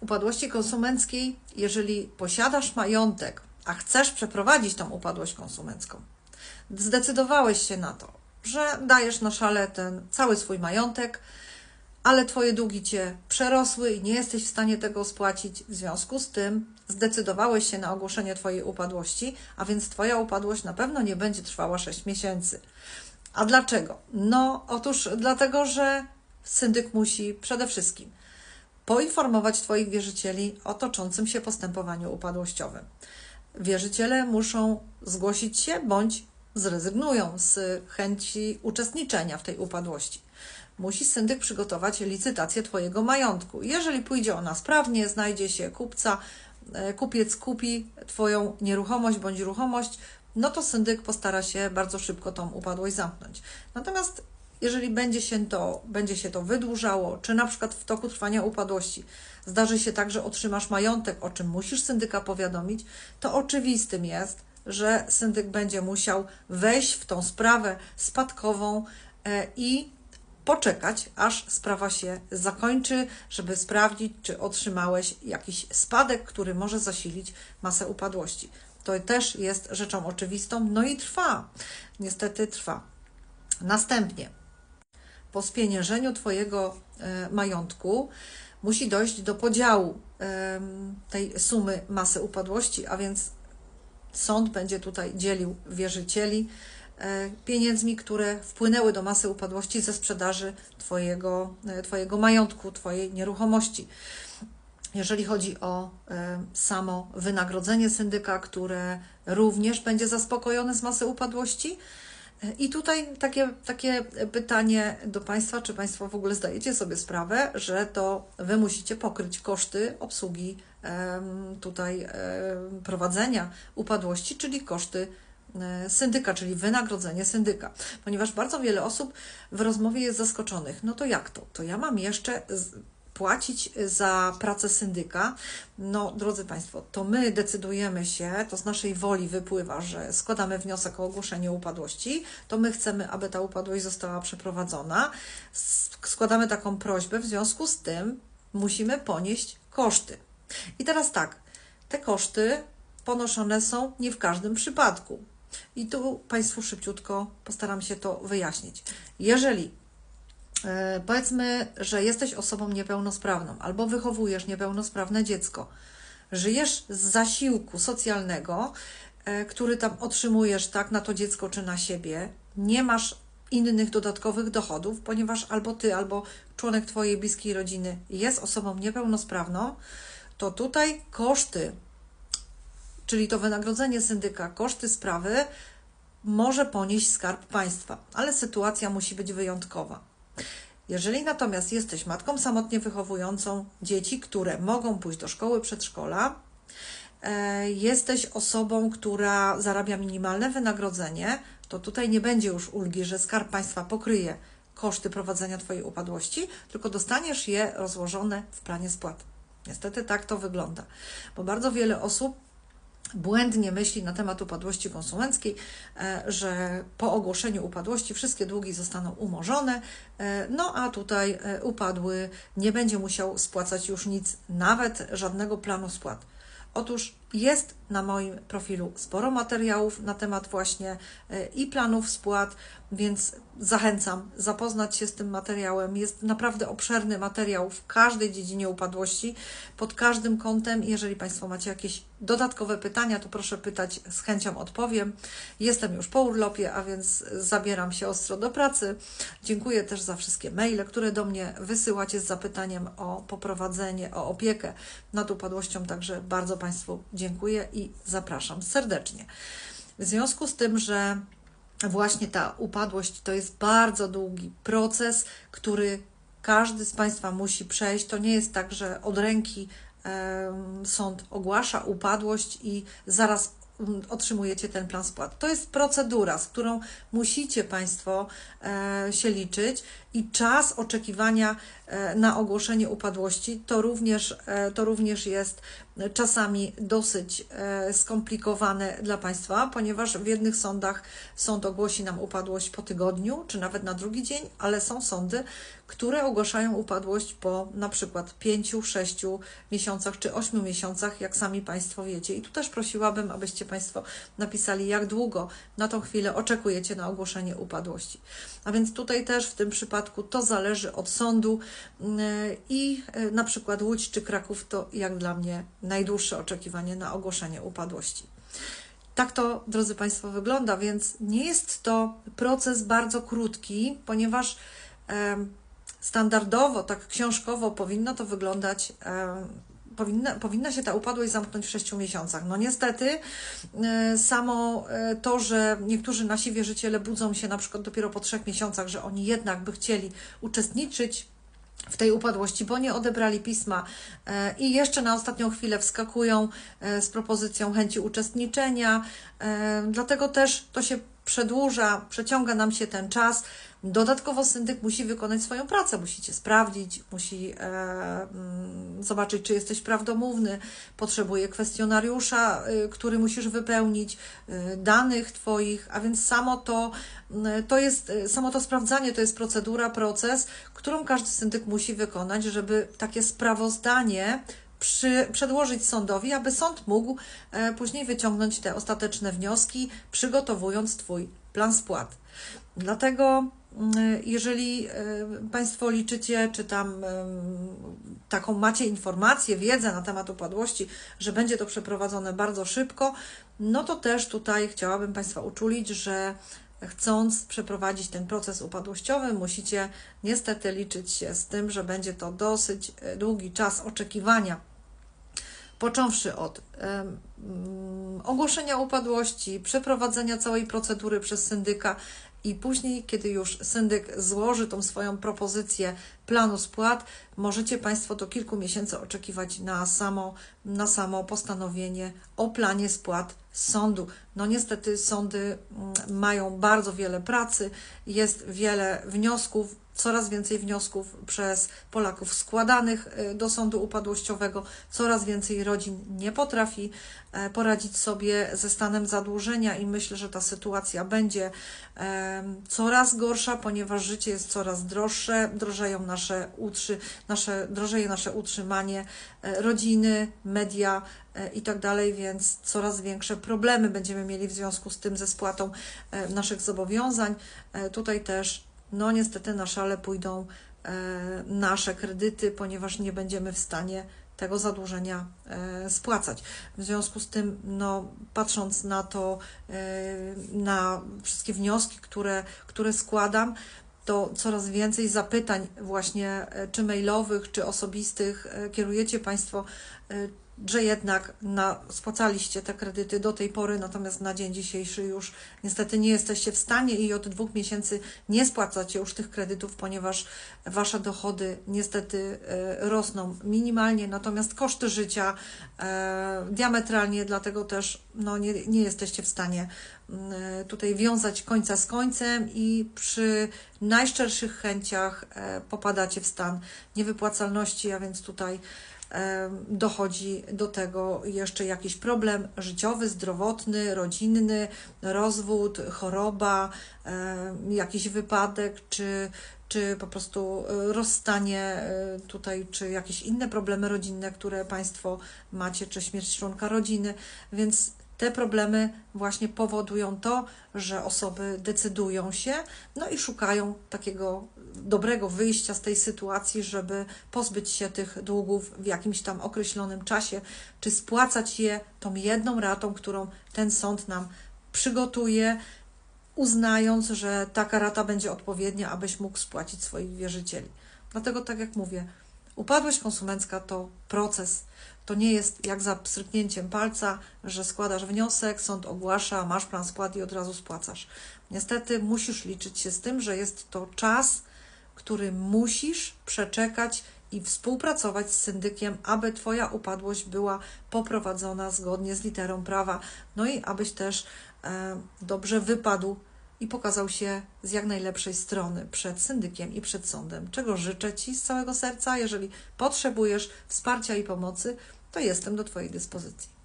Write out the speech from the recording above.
upadłości konsumenckiej, jeżeli posiadasz majątek, a chcesz przeprowadzić tą upadłość konsumencką, zdecydowałeś się na to, że dajesz na szale ten cały swój majątek, ale Twoje długi Cię przerosły i nie jesteś w stanie tego spłacić. W związku z tym zdecydowałeś się na ogłoszenie Twojej upadłości, a więc Twoja upadłość na pewno nie będzie trwała 6 miesięcy. A dlaczego? No, otóż dlatego, że syndyk musi przede wszystkim poinformować Twoich wierzycieli o toczącym się postępowaniu upadłościowym. Wierzyciele muszą zgłosić się bądź zrezygnują z chęci uczestniczenia w tej upadłości. Musi syndyk przygotować licytację Twojego majątku. Jeżeli pójdzie ona sprawnie, znajdzie się kupca, e, kupiec kupi Twoją nieruchomość bądź ruchomość, no to syndyk postara się bardzo szybko tą upadłość zamknąć. Natomiast jeżeli będzie się to, będzie się to wydłużało, czy na przykład w toku trwania upadłości zdarzy się tak, że otrzymasz majątek, o czym musisz syndyka powiadomić, to oczywistym jest, że syndyk będzie musiał wejść w tą sprawę spadkową e, i poczekać, aż sprawa się zakończy, żeby sprawdzić, czy otrzymałeś jakiś spadek, który może zasilić masę upadłości. To też jest rzeczą oczywistą, no i trwa. Niestety trwa. Następnie, po spieniężeniu Twojego e, majątku, musi dojść do podziału tej sumy masy upadłości, a więc sąd będzie tutaj dzielił wierzycieli e, pieniędzmi, które wpłynęły do masy upadłości ze sprzedaży Twojego, e, twojego majątku, Twojej nieruchomości. Jeżeli chodzi o samo wynagrodzenie syndyka, które również będzie zaspokojone z masy upadłości. I tutaj takie, takie pytanie do Państwa, czy Państwo w ogóle zdajecie sobie sprawę, że to Wy musicie pokryć koszty obsługi tutaj prowadzenia upadłości, czyli koszty e, syndyka, czyli wynagrodzenie syndyka. Ponieważ bardzo wiele osób w rozmowie jest zaskoczonych. No to jak to? To ja mam jeszcze płacić za pracę syndyka. No, drodzy Państwo, to my decydujemy się, to z naszej woli wypływa, że składamy wniosek o ogłoszenie upadłości, to my chcemy, aby ta upadłość została przeprowadzona. Składamy taką prośbę, w związku z tym musimy ponieść koszty. I teraz tak, te koszty ponoszone są nie w każdym przypadku. I tu Państwu szybciutko postaram się to wyjaśnić. Jeżeli powiedzmy, że jesteś osobą niepełnosprawną albo wychowujesz niepełnosprawne dziecko, żyjesz z zasiłku socjalnego, e, który tam otrzymujesz tak na to dziecko czy na siebie, nie masz innych dodatkowych dochodów, ponieważ albo ty, albo członek twojej bliskiej rodziny jest osobą niepełnosprawną, to tutaj koszty, czyli to wynagrodzenie syndyka, koszty sprawy może ponieść skarb państwa, ale sytuacja musi być wyjątkowa. Jeżeli natomiast jesteś matką samotnie wychowującą dzieci, które mogą pójść do szkoły przedszkola, e, jesteś osobą, która zarabia minimalne wynagrodzenie, to tutaj nie będzie już ulgi, że skarb państwa pokryje koszty prowadzenia Twojej upadłości, tylko dostaniesz je rozłożone w planie spłat. Niestety tak to wygląda, bo bardzo wiele osób błędnie myśli na temat upadłości konsumenckiej, e, że po ogłoszeniu upadłości wszystkie długi zostaną umorzone, e, no a tutaj e, upadły nie będzie musiał spłacać już nic, nawet żadnego planu spłat. Otóż jest na moim profilu sporo materiałów na temat właśnie e, i planów spłat, więc zachęcam zapoznać się z tym materiałem. Jest naprawdę obszerny materiał w każdej dziedzinie upadłości, pod każdym kątem. Jeżeli Państwo macie jakieś dodatkowe pytania, to proszę pytać, z chęcią odpowiem. Jestem już po urlopie, a więc zabieram się ostro do pracy. Dziękuję też za wszystkie maile, które do mnie wysyłacie z zapytaniem o poprowadzenie, o opiekę nad upadłością. Także bardzo Państwu dziękuję i zapraszam serdecznie. W związku z tym, że właśnie ta upadłość to jest bardzo długi proces, który każdy z Państwa musi przejść. To nie jest tak, że od ręki sąd ogłasza upadłość i zaraz mm, otrzymujecie ten plan spłat. To jest procedura, z którą musicie Państwo e, się liczyć i czas oczekiwania e, na ogłoszenie upadłości to również, e, to również jest czasami dosyć e, skomplikowane dla Państwa, ponieważ w jednych sądach sąd ogłosi nam upadłość po tygodniu, czy nawet na drugi dzień, ale są sądy, które ogłaszają upadłość po na przykład 5, 6 miesiącach czy 8 miesiącach, jak sami Państwo wiecie. I tu też prosiłabym, abyście Państwo napisali, jak długo na tą chwilę oczekujecie na ogłoszenie upadłości. A więc tutaj też w tym przypadku to zależy od sądu mm, i e, na przykład Łódź czy Kraków to jak dla mnie najdłuższe oczekiwanie na ogłoszenie upadłości. Tak to, drodzy Państwo, wygląda, więc nie jest to proces bardzo krótki, ponieważ standardowo, tak książkowo powinno to wyglądać. Powinna, powinna się ta upadłość zamknąć w 6 miesiącach. No niestety, e, samo e, to, że niektórzy nasi wierzyciele budzą się na przykład dopiero po trzech miesiącach, że oni jednak by chcieli uczestniczyć w tej upadłości, bo nie odebrali pisma e, i jeszcze na ostatnią chwilę wskakują z propozycją chęci uczestniczenia. Dlatego też to się przedłuża, przeciąga nam się ten czas. Dodatkowo syndyk musi wykonać swoją pracę, musicie sprawdzić, musi e, mm, zobaczyć, czy jesteś prawdomówny, potrzebuje kwestionariusza, y, który musisz wypełnić, y, danych Twoich, a więc samo to, y, to jest, samo to sprawdzanie to jest procedura, proces, którą każdy syndyk musi wykonać, żeby takie sprawozdanie przy, przedłożyć sądowi, aby sąd mógł e, później wyciągnąć te ostateczne wnioski, przygotowując Twój plan spłat. Dlatego, mm, jeżeli e, Państwo liczycie, czy tam taką macie informację, wiedzę na temat upadłości, że będzie to przeprowadzone bardzo szybko, no to też tutaj chciałabym Państwa uczulić, że chcąc przeprowadzić ten proces upadłościowy, musicie niestety liczyć się z tym, że będzie to dosyć e, długi czas oczekiwania. Począwszy od um, ogłoszenia upadłości, przeprowadzenia całej procedury przez syndyka i później, kiedy już syndyk złoży tą swoją propozycję planu spłat, możecie Państwo do kilku miesięcy oczekiwać na samo, na samo postanowienie o planie spłat sądu. No niestety sądy mm, mają bardzo wiele pracy, jest wiele wniosków, coraz więcej wniosków przez Polaków składanych y, do sądu upadłościowego, coraz więcej rodzin nie potrafi e, poradzić sobie ze stanem zadłużenia i myślę, że ta sytuacja będzie coraz gorsza, ponieważ życie jest coraz droższe, drożeją nasze, utrzy, nasze, drożeje nasze utrzymanie, e, rodziny, media e, i tak dalej, więc coraz większe problemy będziemy mieli w związku z tym ze spłatą naszych zobowiązań. Tutaj też no niestety na szale pójdą e, nasze kredyty, ponieważ nie będziemy w stanie tego zadłużenia e, spłacać. W związku z tym, no, patrząc na to, e, na wszystkie wnioski, które, które składam, to coraz więcej zapytań właśnie czy mailowych, czy osobistych kierujecie Państwo że jednak na, spłacaliście te kredyty do tej pory, natomiast na dzień dzisiejszy już niestety nie jesteście w stanie i od dwóch miesięcy nie spłacacie już tych kredytów, ponieważ Wasze dochody niestety e, rosną minimalnie, natomiast koszty życia e, diametralnie, dlatego też no, nie, nie jesteście w stanie e, tutaj wiązać końca z końcem i przy najszczerszych chęciach e, popadacie w stan niewypłacalności, a więc tutaj dochodzi do tego jeszcze jakiś problem życiowy, zdrowotny, rodzinny, rozwód, choroba, jakiś wypadek, czy, czy po prostu e, rozstanie e, tutaj, czy jakieś inne problemy rodzinne, które Państwo macie, czy śmierć członka rodziny, więc te problemy właśnie powodują to, że osoby decydują się, no i szukają takiego dobrego wyjścia z tej sytuacji, żeby pozbyć się tych długów w jakimś tam określonym czasie, czy spłacać je tą jedną ratą, którą ten sąd nam przygotuje, uznając, że taka rata będzie odpowiednia, abyś mógł spłacić swoich wierzycieli. Dlatego, tak jak mówię, upadłość konsumencka to proces. To nie jest jak za pstryknięciem palca, że składasz wniosek, sąd ogłasza, masz plan spłat i od razu spłacasz. Niestety musisz liczyć się z tym, że jest to czas, który musisz przeczekać i współpracować z syndykiem, aby Twoja upadłość była poprowadzona zgodnie z literą prawa, no i abyś też e, dobrze wypadł i pokazał się z jak najlepszej strony przed syndykiem i przed sądem, czego życzę Ci z całego serca. Jeżeli potrzebujesz wsparcia i pomocy, to jestem do Twojej dyspozycji.